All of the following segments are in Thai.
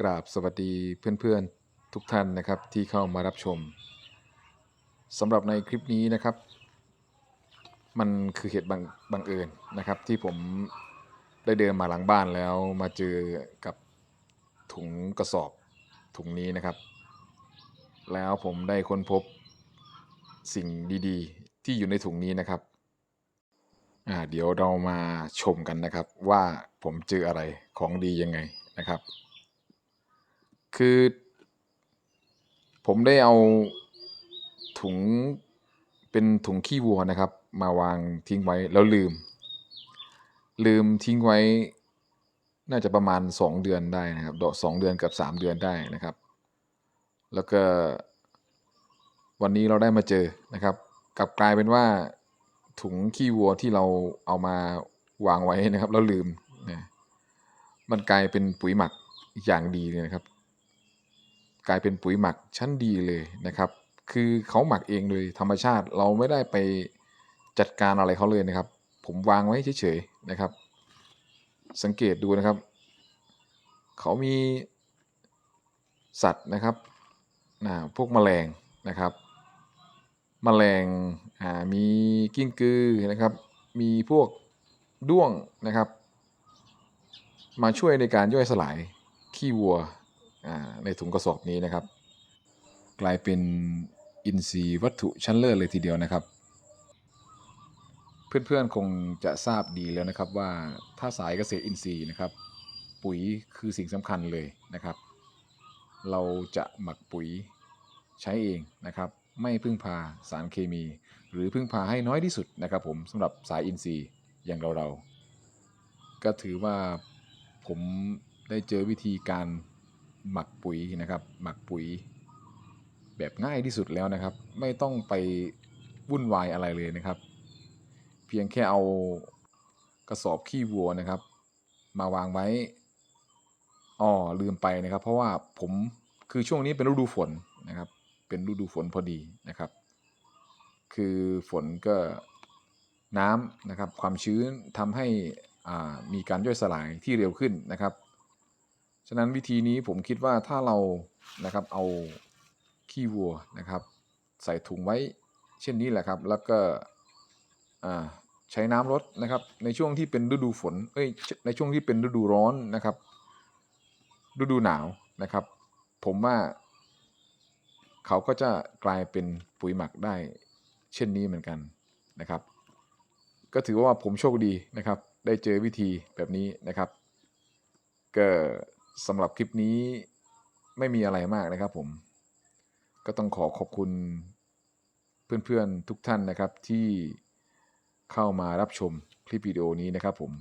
กราบสวัสดีเพื่อนๆทุกท่านนะครับที่เข้ามารับชมสำหรับในคลิปนี้นะครับ มันคือเหตุบังบังเอิญนะครับ ที่ผมได้เดินมาหลังบ้านแล้วมาเจอกับถุงกระสอบถุงนี้นะครับ แล้วผมได้ค้นพบสิ่งดีๆ ที่อยู่ในถุงนี้นะครับอ่าเดี๋ยวเรามาชมกันนะครับว่าผมเจออะไรของดียังไงนะครับ คือ ผมได้เอาถุงเป็นถุงขี้วัวนะครับ มาวางทิ้งไว้แล้วลืม ลืมทิ้งไว้ น่าจะประมาณ 2 เดือนได้นะครับดสองเดือนกับ 3 เดือนได้นะครับ แล้วก็วันนี้เราได้มาเจอนะครับกลับกลายเป็นว่าถุงขี้วัวที่เราเอามาวางไว้นะครับ แล้วลืมนะมันกลายเป็นปุ๋ยหมักอย่างดีเลยนะครับ กลายเป็นปุ๋ยหมักชั้นดีเลยนะครับ คือเขาหมักเองโดยธรรมชาติเราไม่ได้ไปจัดการอะไรเขาเลยนะครับ ผมวางไว้เฉยๆนะครับ สังเกตดูนะครับ เขามีสัตว์นะครับนะพวกแมลงนะครับแมลงอ่ามีกิ้งกือนะครับ มีพวกด้วงนะครับ มาช่วยในการย่อยสลายขี้วัว ในถุงกระสอบนี้นะครับ กลายเป็นอินทรีย์วัตถุชั้นเลิศเลยทีเดียวนะครับ เพื่อนๆคงจะทราบดีแล้วนะครับว่าถ้าสายเกษตรอินทรีย์นะครับ ปุ๋ยคือสิ่งสำคัญเลยนะครับ เราจะหมักปุ๋ยใช้เองนะครับไม่พึ่งพาสารเคมี หรือพึ่งพาให้น้อยที่สุดนะครับ ผมสำหรับสายอินทรีย์อย่างเราเราๆก็ถือว่าผมได้เจอวิธีการ หมักปุ๋ยนะครับ หมักปุ๋ย แบบง่ายที่สุดแล้วนะครับ ไม่ต้องไปวุ่นวายอะไรเลยนะครับ เพียงแค่เอากระสอบขี้วัวนะครับ มาวางไว้อ๋อลืมไปนะครับ เพราะว่าผมคือช่วงนี้เป็นฤดูฝนนะครับ เป็นฤดูฝนพอดีนะครับ คือฝนก็น้ำนะครับ ความชื้นทำให้อ่ามีการย่อยสลายที่เร็วขึ้นนะครับ ฉะนั้นวิธีนี้ผมคิดว่าถ้าเรานะครับเอาขี้วัวนะครับ ใส่ถุงไว้เช่นนี้แหละครับ แล้วก็ใช้น้ำรดนะครับ ในช่วงที่เป็นฤดูฝนเอ้ยในช่วงที่เป็นฤดูร้อนนะครับ ฤดูหนาวนะครับ ผมว่าเขาก็จะกลายเป็นปุ๋ยหมักได้ เช่นนี้เหมือนกันนะครับ ก็ถือว่าผมโชคดีนะครับ ได้เจอวิธีแบบนี้นะครับก็ สำหรับคลิปนี้ไม่มีอะไรมากนะครับผม ก็ต้องขอขอบคุณเพื่อนๆทุกท่านนะครับที่เข้ามารับชมคลิปวิดีโอนี้นะครับผม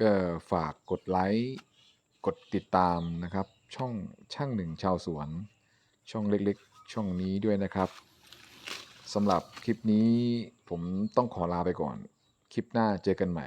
ก็ฝากกดไลค์กดติดตามนะครับ ช่องช่างหนึ่งชาวสวน ช่องเล็กๆ ช่องนี้ด้วยนะครับสำหรับคลิปนี้ผมต้องขอลาไปก่อน คลิปหน้าเจอกันใหม่